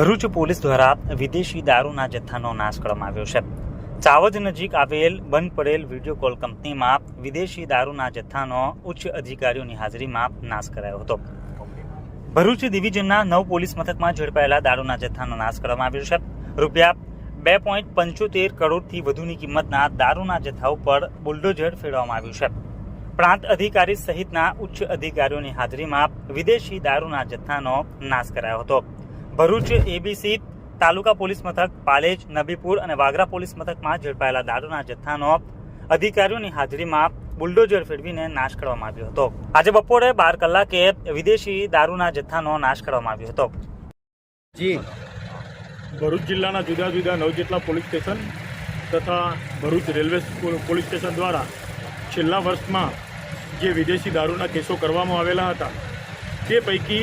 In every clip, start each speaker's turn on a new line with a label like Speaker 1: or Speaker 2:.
Speaker 1: Bharuch police દ્વારા વિદેશી દારૂના જથ્થાનો નાશ કરવામાં આવ્યો છે. ચાવજ નજીક આવેલ બંધ પડેલ વીડિયો કોલ કંપનીમાં વિદેશી દારૂના જથ્થાનો ઉચ્ચ અધિકારીઓની હાજરીમાં નાશ કરાયો હતો. ભરૂચ ડિવિઝનના નવ પોલીસ મથકમાં ઝડપાયેલા દારૂના જથ્થાનો નાશ કરવામાં આવ્યો છે. રૂપિયા બે પોઈન્ટ પંચોતેર કરોડથી વધુની કિંમતના દારૂના જથ્થા ઉપર બુલડોઝર ફેરવવામાં આવ્યું છે. પ્રાંત અધિકારી સહિતના ઉચ્ચ અધિકારીઓની હાજરીમાં વિદેશી દારૂના જથ્થાનો નાશ કરાયો હતો. ભરૂચ એબીસી તાલુકા પોલીસ મથક પાલેજ નબીપુર અને વાગરા પોલીસ મથકમાં ઝડપાયેલા દારૂના જથ્થાનો અધિકારીઓની હાજરીમાં બુલડોઝર ફેરવીને નાશ કરવામાં આવ્યો હતો. આજે બપોરે બાર કલાકે વિદેશી દારૂના જથ્થાનો નાશ કરવામાં આવ્યો હતો.
Speaker 2: જી.
Speaker 3: ભરૂચ જિલ્લાના જુદા જુદા નવ જેટલા પોલીસ સ્ટેશન તથા ભરૂચ રેલવે પોલીસ સ્ટેશન દ્વારા છેલ્લા વર્ષમાં જે વિદેશી દારૂના કેસો કરવામાં આવેલા હતા તે પૈકી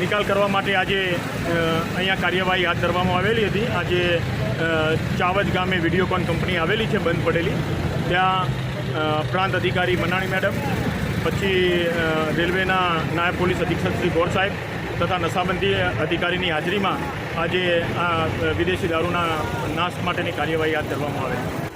Speaker 3: નિકાલ કરવા માટે આજે અહીંયા કાર્યવાહી હાથ ધરવામાં આવેલી હતી. આજે ચાવજ ગામે વિડીયોકોન કંપની આવેલી છે, બંધ પડેલી. ત્યાં પ્રાંત અધિકારી મનાણી મેડમ, પછી રેલવેના નાયબ પોલીસ અધિક્ષક શ્રી ગોર સાહેબ તથા નશાબંધી અધિકારીની હાજરીમાં આજે આ વિદેશી દારૂના નાશ માટેની કાર્યવાહી હાથ ધરવામાં આવે છે